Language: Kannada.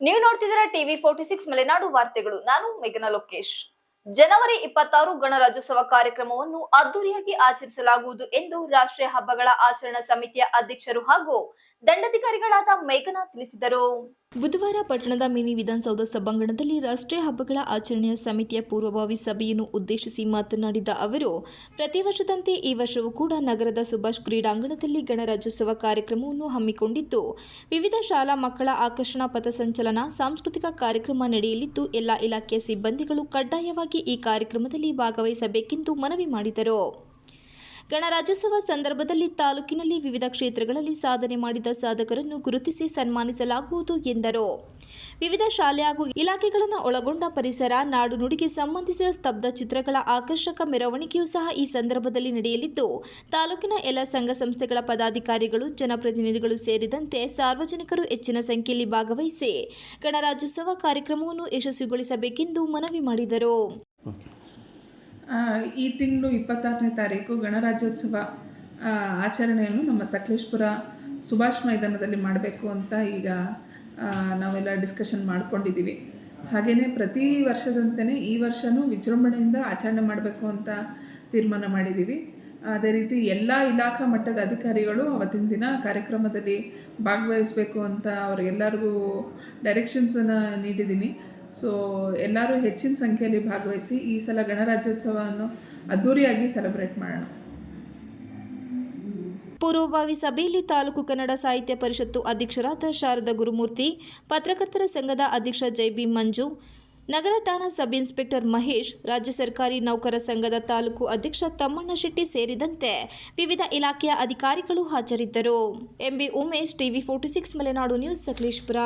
ನೀವು ನೋಡ್ತಿದ್ದೀರಾ ಟಿವಿ ಫೋರ್ಟಿ ಸಿಕ್ಸ್ ಮಲೆನಾಡು ವಾರ್ತೆಗಳು. ನಾನು ಮೇಘನ ಲೋಕೇಶ್. ಜನವರಿ ಇಪ್ಪತ್ತಾರು ಗಣರಾಜ್ಯೋತ್ಸವ ಕಾರ್ಯಕ್ರಮವನ್ನು ಅದ್ದೂರಿಯಾಗಿ ಆಚರಿಸಲಾಗುವುದು ಎಂದು ರಾಷ್ಟ್ರೀಯ ಹಬ್ಬಗಳ ಆಚರಣಾ ಸಮಿತಿಯ ಅಧ್ಯಕ್ಷರು ಹಾಗೂ ದಂಡಾಧಿಕಾರಿಗಳಾದ ಮೇಘನಾ ತಿಳಿಸಿದರು. ಬುಧವಾರ ಪಟ್ಟಣದ ಮಿನಿ ವಿಧಾನಸೌಧ ಸಭಾಂಗಣದಲ್ಲಿ ರಾಷ್ಟ್ರೀಯ ಹಬ್ಬಗಳ ಆಚರಣೆಯ ಸಮಿತಿಯ ಪೂರ್ವಭಾವಿ ಸಭೆಯನ್ನು ಉದ್ದೇಶಿಸಿ ಮಾತನಾಡಿದ ಅವರು, ಪ್ರತಿ ವರ್ಷದಂತೆ ಈ ವರ್ಷವೂ ಕೂಡ ನಗರದ ಸುಭಾಷ್ ಕ್ರೀಡಾಂಗಣದಲ್ಲಿ ಗಣರಾಜ್ಯೋತ್ಸವ ಕಾರ್ಯಕ್ರಮವನ್ನು ಹಮ್ಮಿಕೊಂಡಿದ್ದು, ವಿವಿಧ ಶಾಲಾ ಮಕ್ಕಳ ಆಕರ್ಷಣಾ ಪಥಸಂಚಲನ ಸಾಂಸ್ಕೃತಿಕ ಕಾರ್ಯಕ್ರಮ ನಡೆಯಲಿದ್ದು, ಎಲ್ಲ ಇಲಾಖೆಯ ಸಿಬ್ಬಂದಿಗಳು ಕಡ್ಡಾಯವಾಗಿ ಈ ಕಾರ್ಯಕ್ರಮದಲ್ಲಿ ಭಾಗವಹಿಸಬೇಕೆಂದು ಮನವಿ ಮಾಡಿದರು. ಗಣರಾಜ್ಯೋತ್ಸವ ಸಂದರ್ಭದಲ್ಲಿ ತಾಲೂಕಿನಲ್ಲಿ ವಿವಿಧ ಕ್ಷೇತ್ರಗಳಲ್ಲಿ ಸಾಧನೆ ಮಾಡಿದ ಸಾಧಕರನ್ನು ಗುರುತಿಸಿ ಸನ್ಮಾನಿಸಲಾಗುವುದು ಎಂದರು. ವಿವಿಧ ಶಾಲೆ ಹಾಗೂ ಇಲಾಖೆಗಳನ್ನು ಒಳಗೊಂಡ ಪರಿಸರ, ನಾಡು ನುಡಿಗೆ ಸಂಬಂಧಿಸಿದ ಸ್ತಬ್ಧ ಚಿತ್ರಗಳ ಆಕರ್ಷಕ ಮೆರವಣಿಗೆಯೂ ಸಹ ಈ ಸಂದರ್ಭದಲ್ಲಿ ನಡೆಯಲಿದ್ದು, ತಾಲೂಕಿನ ಎಲ್ಲ ಸಂಘ ಸಂಸ್ಥೆಗಳ ಪದಾಧಿಕಾರಿಗಳು, ಜನಪ್ರತಿನಿಧಿಗಳು ಸೇರಿದಂತೆ ಸಾರ್ವಜನಿಕರು ಹೆಚ್ಚಿನ ಸಂಖ್ಯೆಯಲ್ಲಿ ಭಾಗವಹಿಸಿ ಗಣರಾಜ್ಯೋತ್ಸವ ಕಾರ್ಯಕ್ರಮವನ್ನು ಯಶಸ್ವಿಗೊಳಿಸಬೇಕೆಂದು ಮನವಿ ಮಾಡಿದರು. ಈ ತಿಂಗಳು ಇಪ್ಪತ್ತಾರನೇ ತಾರೀಕು ಗಣರಾಜ್ಯೋತ್ಸವ ಆಚರಣೆಯನ್ನು ನಮ್ಮ ಸಕಲೇಶ್ಪುರ ಸುಭಾಷ್ ಮೈದಾನದಲ್ಲಿ ಮಾಡಬೇಕು ಅಂತ ಈಗ ನಾವೆಲ್ಲ ಡಿಸ್ಕಷನ್ ಮಾಡ್ಕೊಂಡಿದ್ದೀವಿ. ಹಾಗೆಯೇ ಪ್ರತಿ ವರ್ಷದಂತೆಯೇ ಈ ವರ್ಷವೂ ವಿಜೃಂಭಣೆಯಿಂದ ಆಚರಣೆ ಮಾಡಬೇಕು ಅಂತ ತೀರ್ಮಾನ ಮಾಡಿದ್ದೀವಿ. ಅದೇ ರೀತಿ ಎಲ್ಲ ಇಲಾಖಾ ಮಟ್ಟದ ಅಧಿಕಾರಿಗಳು ಅವತ್ತಿನ ದಿನ ಕಾರ್ಯಕ್ರಮದಲ್ಲಿ ಭಾಗವಹಿಸಬೇಕು ಅಂತ ಅವ್ರಿಗೆಲ್ಲರಿಗೂ ಡೈರೆಕ್ಷನ್ಸನ್ನು ನೀಡಿದ್ದೀನಿ. ಸೊ ಎಲ್ಲರೂ ಹೆಚ್ಚಿನ ಸಂಖ್ಯೆಯಲ್ಲಿ ಭಾಗವಹಿಸಿ ಈ ಸಲ ಗಣರಾಜ್ಯೋತ್ಸವವನ್ನು ಅದ್ಧೂರಿಯಾಗಿ ಸೆಲೆಬ್ರೇಟ್ ಮಾಡೋಣ. ಪೂರ್ವಭಾವಿ ಸಭೆಯಲ್ಲಿ ತಾಲೂಕು ಕನ್ನಡ ಸಾಹಿತ್ಯ ಪರಿಷತ್ತು ಅಧ್ಯಕ್ಷರಾದ ಶಾರದಾ ಗುರುಮೂರ್ತಿ, ಪತ್ರಕರ್ತರ ಸಂಘದ ಅಧ್ಯಕ್ಷ ಜೈಬಿ ಮಂಜು, ನಗರ ಠಾಣಾ ಸಬ್ ಇನ್ಸ್ಪೆಕ್ಟರ್ ಮಹೇಶ್, ರಾಜ್ಯ ಸರ್ಕಾರಿ ನೌಕರ ಸಂಘದ ತಾಲೂಕು ಅಧ್ಯಕ್ಷ ತಮ್ಮಣ್ಣ ಶೆಟ್ಟಿ ಸೇರಿದಂತೆ ವಿವಿಧ ಇಲಾಖೆಯ ಅಧಿಕಾರಿಗಳು ಹಾಜರಿದ್ದರು. M B Umesh, TV forty six, Malenadu news, Sakleshpur.